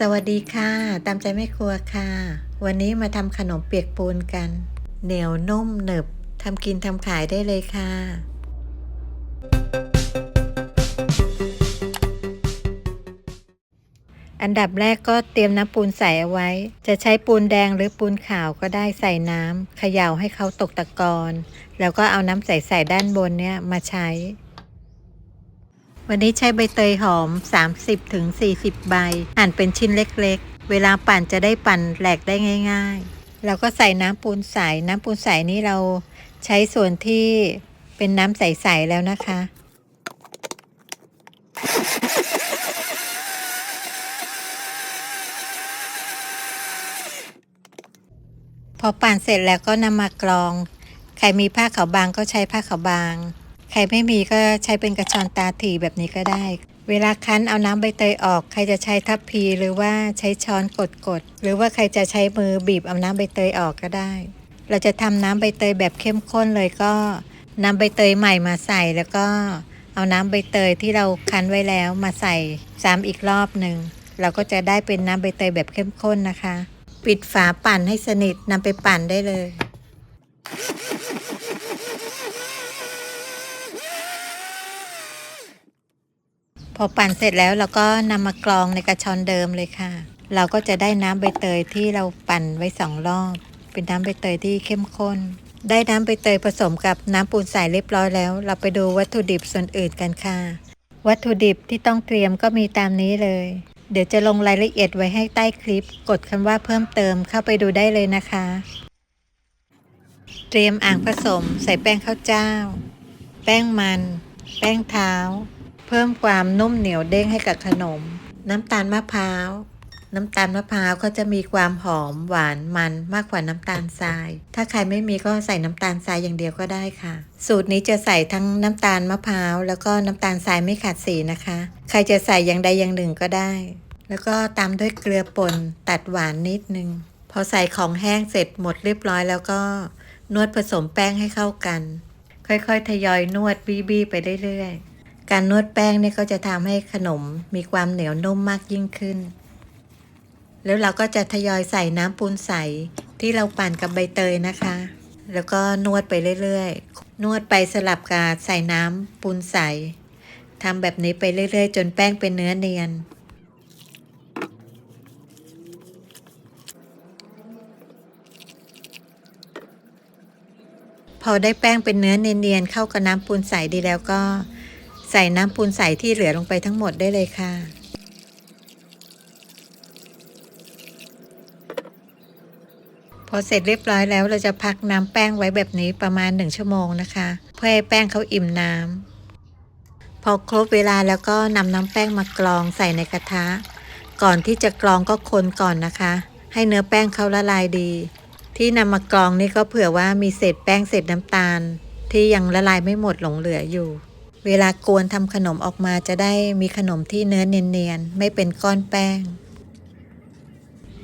สวัสดีค่ะ ตามใจแม่ครัวค่ะ วันนี้มาทำขนมเปียกปูนกัน เหนียวนุ่มหนึบทำกินทำขายได้เลยค่ะ อันดับแรกก็เตรียมน้ำปูนใส่เอาไว้ จะใช้ปูนแดงหรือปูนขาวก็ได้ใส่น้ำเขย่าให้เขาตกตะกอนแล้วก็เอาน้ำใส่ใส่ด้านบนเนี่ยมาใช้ วันนี้ใช้ใบเตยหอม 30-40ถึง40 ใบ หั่นเป็นชิ้นเล็กๆ เวลาปั่นจะได้ปั่นแหลกได้ง่ายๆแล้วก็ใส่น้ำปูนใส น้ำปูนใสนี้เราใช้ส่วนที่เป็นน้ำใส ๆ แล้วนะคะ พอปั่นเสร็จแล้วก็นำมากรอง ใครมีผ้าขาวบางก็ใช้ผ้าขาวบาง ใครไม่มีก็ใช้เป็นกระชอนตาถี่แบบนี้ก็ได้ เวลาคั้นเอาน้ำใบเตยออก ใครจะใช้ทัพพีหรือว่าใช้ช้อนกดๆหรือว่าใครจะใช้มือบีบเอาน้ำใบเตยออกก็ได้ เราจะทำน้ำใบเตยแบบเข้มข้นเลยก็นำใบเตยใหม่มาใส่แล้วก็เอาน้ำใบเตยที่เราคั้นไว้แล้วมาใส่ซ้ำอีกรอบหนึ่งเราก็จะได้เป็นน้ำใบเตยแบบเข้มข้นนะคะ ปิดฝาปั่นให้สนิทนำไปปั่นได้เลย พอปั่นเสร็จแล้วเราก็นำมากรองในกระชอนเดิมเลยค่ะ เราก็จะได้น้ำใบเตยที่เราปั่นไว้สองรอบ เป็นน้ำใบเตยที่เข้มข้น ได้น้ำใบเตยผสมกับน้ำปูนใสเรียบร้อยแล้ว เราไปดูวัตถุดิบส่วนอื่นกันค่ะ วัตถุดิบที่ต้องเตรียมก็มีตามนี้เลย เดี๋ยวจะลงรายละเอียดไว้ให้ใต้คลิป กดคำว่าเพิ่มเติมเข้าไปดูได้เลยนะคะ เตรียมอ่างผสม ใส่แป้งข้าวเจ้า แป้งมัน แป้งเท้า เพิ่มความนุ่มเหนียวเด้งให้กับขนม น้ำตาลมะพร้าว น้ำตาลมะพร้าวก็จะมีความหอมหวานมันมากกว่าน้ำตาลทราย ถ้าใครไม่มีก็ใส่น้ำตาลทรายอย่างเดียวก็ได้ค่ะ สูตรนี้จะใส่ทั้งน้ำตาลมะพร้าวแล้วก็น้ำตาลทรายไม่ขาดสีนะคะ ใครจะใส่อย่างใดอย่างหนึ่งก็ได้ แล้วก็ตามด้วยเกลือป่นตัดหวานนิดนึง พอใส่ของแห้งเสร็จหมดเรียบร้อยแล้วก็นวดผสมแป้งให้เข้ากัน ค่อยๆ ทยอยนวดบี้ๆไปเรื่อยๆ การนวดแป้งเนี่ยก็จะทำให้ขนมมีความเหนียวนุ่มมากยิ่งขึ้น แล้วเราก็จะทยอยใส่น้ำปูนใสที่เราปั่นกับใบเตยนะคะ แล้วก็นวดไปเรื่อยๆ นวดไปสลับกับใส่น้ำปูนใสทำแบบนี้ไปเรื่อยๆ จนแป้งเป็นเนื้อเนียนพอได้แป้งเป็นเนื้อเนียนๆเข้ากับน้ำปูนใสดีแล้วก็ ใส่น้ำปูนใสที่เหลือลงไปทั้งหมดได้เลยค่ะ พอเสร็จเรียบร้อยแล้วเราจะพักน้ำแป้งไว้แบบนี้ประมาณหนึ่งชั่วโมงนะคะ เพื่อให้แป้งเขาอิ่มน้ำพอครบเวลาแล้วก็นำน้ำแป้งมากรองใส่ในกระทะ ก่อนที่จะกรองก็คนก่อนนะคะ ให้เนื้อแป้งเขาละลายดี ที่นำมากรองนี่ก็เผื่อว่ามีเศษแป้งเศษน้ำตาล ที่ยังละลายไม่หมดหลงเหลืออยู่ เวลากวนทำขนมออกมาจะได้มีขนมที่เนื้อเนียนๆ ไม่เป็นก้อนแป้ง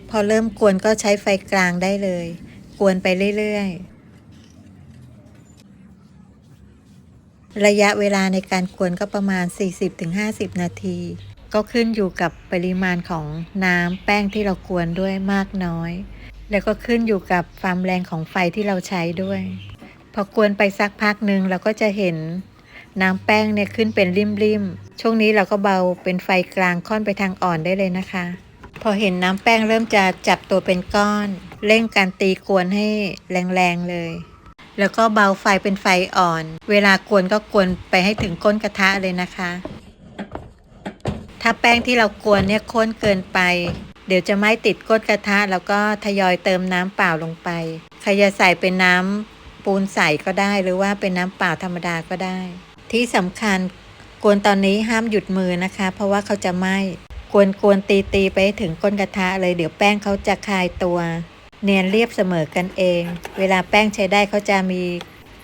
พอเริ่มกวนก็ใช้ไฟกลางได้เลย กวนไปเรื่อยๆ ระยะเวลาในการกวนก็ประมาณ 40-50 นาที ก็ขึ้นอยู่กับปริมาณของน้ำแป้งที่เรากวนด้วยมากน้อย แล้วก็ขึ้นอยู่กับความแรงของไฟที่เราใช้ด้วย พอกวนไปสักพักหนึ่งเราก็จะเห็น น้ำแป้งเนี่ยขึ้นเป็นริมๆ ช่วงนี้เราก็เบาเป็นไฟกลางค่อนไปทางอ่อนได้เลยนะคะ พอเห็นน้ำแป้งเริ่มจะจับตัวเป็นก้อน เร่งการตีกวนให้แรงๆเลย แล้วก็เบาไฟเป็นไฟอ่อน เวลากวนก็กวนไปให้ถึงก้นกระทะเลยนะคะ ถ้าแป้งที่เรากวนเนี่ยข้นเกินไป เดี๋ยวจะไม่ติดก้นกระทะ แล้วก็ทยอยเติมน้ำเปล่าลงไปใครจะใส่เป็นน้ำปูนใสก็ได้หรือว่าเป็นน้ำเปล่าธรรมดาก็ได้ ที่สำคัญกวนตอนนี้ห้ามหยุดมือนะคะ เพราะว่าเขาจะไหม้กวนกวนตีตีไปถึงก้นกระทะเลยเดี๋ยวแป้งเขาจะคายตัว เนียนเรียบเสมอกันเอง เวลาแป้งใช้ได้เขาจะมี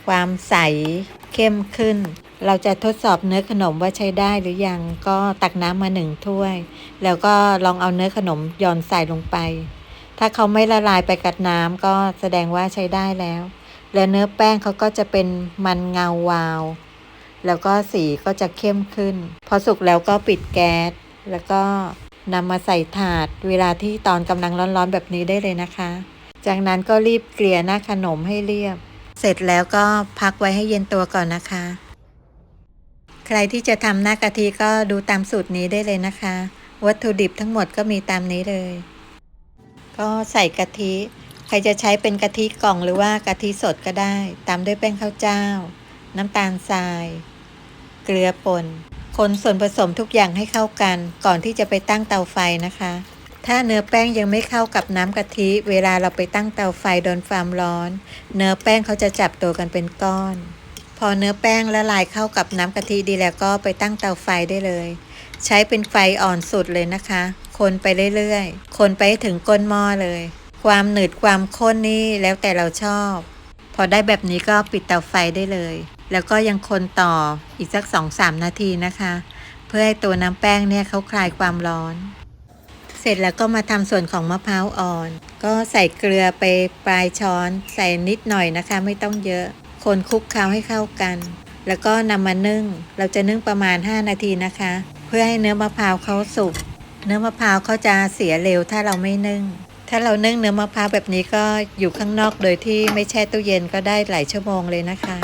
ความใสเข้มขึ้น เราจะทดสอบเนื้อขนมว่าใช้ได้หรือยังก็ตักน้ำมาหนึ่งถ้วย แล้วก็ลองเอาเนื้อขนมหย่อนใส่ลงไป ถ้าเขาไม่ละลายไปกับน้ำก็แสดงว่าใช้ได้แล้ว แล้วเนื้อแป้งเขาก็จะเป็นมันเงาวาว แล้วก็สีก็จะเข้มขึ้น พอสุกแล้วก็ปิดแก๊สแล้วก็นำมาใส่ถาดเวลาที่ตอนกำลังร้อนๆแบบนี้ได้เลยนะคะ จากนั้นก็รีบเกลี่ยหน้าขนมให้เรียบ เสร็จแล้วก็พักไว้ให้เย็นตัวก่อนนะคะ ใครที่จะทำหน้ากะทิก็ดูตามสูตรนี้ได้เลยนะคะ วัตถุดิบทั้งหมดก็มีตามนี้เลย ก็ใส่กะทิ ใครจะใช้เป็นกะทิกล่องหรือว่ากะทิสดก็ได้ ตามด้วยแป้งข้าวเจ้า น้ำตาลทราย เกลือป่น คนส่วนผสมทุกอย่างให้เข้ากัน ก่อนที่จะไปตั้งเตาไฟนะคะ ถ้าเนื้อแป้งยังไม่เข้ากับน้ำกะทิ เวลาเราไปตั้งเตาไฟโดนความร้อน เนื้อแป้งเขาจะจับตัวกันเป็นก้อน พอเนื้อแป้งละลายเข้ากับน้ำกะทิดีแล้วก็ไปตั้งเตาไฟได้เลย ใช้เป็นไฟอ่อนสุดเลยนะคะ คนไปเรื่อยๆ คนไปถึงก้นหม้อเลย ความหนืดความข้นนี่แล้วแต่เราชอบ พอได้แบบนี้ก็ปิดเตาไฟได้เลย แล้วก็ยังคนต่ออีกสักสองสามนาทีนะคะ เพื่อให้ตัวน้ำแป้งเนี่ยเขาคลายความร้อน เสร็จแล้วก็มาทำส่วนของมะพร้าวอ่อน ก็ใส่เกลือไปปลายช้อน ใส่นิดหน่อยนะคะ ไม่ต้องเยอะ คนคลุกเคล้าให้เข้ากัน แล้วก็นำมานึ่ง เราจะนึ่งประมาณ 5 นาทีนะคะ เพื่อให้เนื้อมะพร้าวเขาสุก เนื้อมะพร้าวเขาจะเสียเร็วถ้าเราไม่นึ่งถ้าเรานึ่งเนื้อมะพร้าวแบบนี้ก็อยู่ข้างนอกโดยที่ไม่แช่ตู้เย็นก็ได้หลายชั่วโมงเลยนะคะ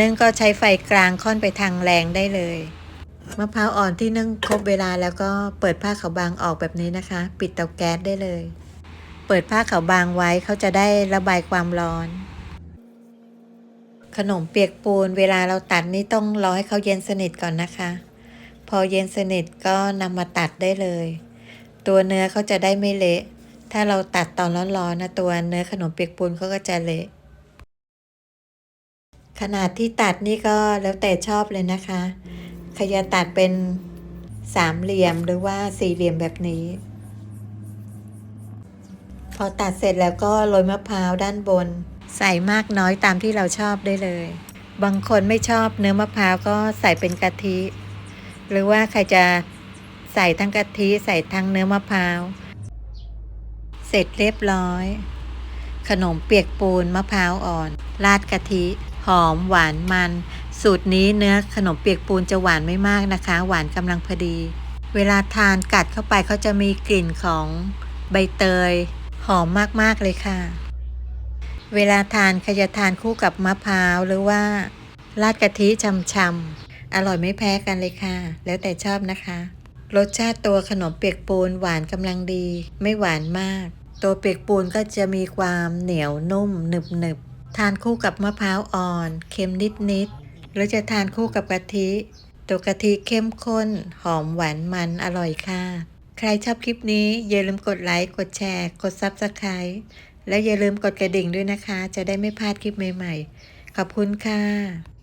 นึ่งก็ใช้ไฟกลางค่อนไปทางแรงได้เลยมะพร้าวอ่อนที่นึ่งครบเวลาแล้วก็เปิดผ้าขาวบางออกแบบนี้นะคะ ปิดเตาแก๊สได้เลย เปิดผ้าขาวบางไว้เขาจะได้ระบายความร้อน ขนมเปียกปูนเวลาเราตัดนี่ต้องรอให้เขาเย็นสนิทก่อนนะคะ พอเย็นสนิทก็นำมาตัดได้เลย ตัวเนื้อเขาจะได้ไม่เละถ้าเราตัดตอนร้อนๆนะตัวเนื้อขนมเปียกปูนเขาก็จะเละ ขนาดที่ตัดนี่ก็แล้วแต่ชอบเลยนะคะใครจะตัดเป็นสามเหลี่ยมหรือว่าสี่เหลี่ยมแบบนี้ พอตัดเสร็จแล้วก็โรยมะพร้าวด้านบน ใส่มากน้อยตามที่เราชอบได้เลย บางคนไม่ชอบเนื้อมะพร้าวก็ใส่เป็นกะทิ หรือว่าใครจะใส่ทั้งกะทิใส่ทั้งเนื้อมะพร้าว เสร็จเรียบร้อย ขนมเปียกปูนมะพร้าวอ่อน ราดกะทิ หอมหวานมัน สูตรนี้เนื้อขนมเปียกปูนจะหวานไม่มากนะคะ หวานกำลังพอดี เวลาทานกัดเข้าไปเขาจะมีกลิ่นของใบเตย หอมมากๆเลยค่ะ เวลาทานใครจะทานคู่กับมะพร้าวหรือว่าราดกะทิช่ำๆอร่อยไม่แพ้กันเลยค่ะ แล้วแต่ชอบนะคะ รสชาติตัวขนมเปียกปูนหวานกำลังดี ไม่หวานมาก ตัวเปียกปูนก็จะมีความเหนียวนุ่มหนึบหนึบๆ ทานคู่กับมะพร้าวอ่อน เค็มนิดๆหรือจะทานคู่กับกะทิตัวกะทิเข้มข้น หอมหวานมันอร่อยค่ะ ใครชอบคลิปนี้อย่าลืมกดไลค์ กดแชร์ กด Subscribe และอย่าลืมกดกระดิ่งด้วยนะคะ จะได้ไม่พลาดคลิปใหม่ๆ ขอบคุณค่ะ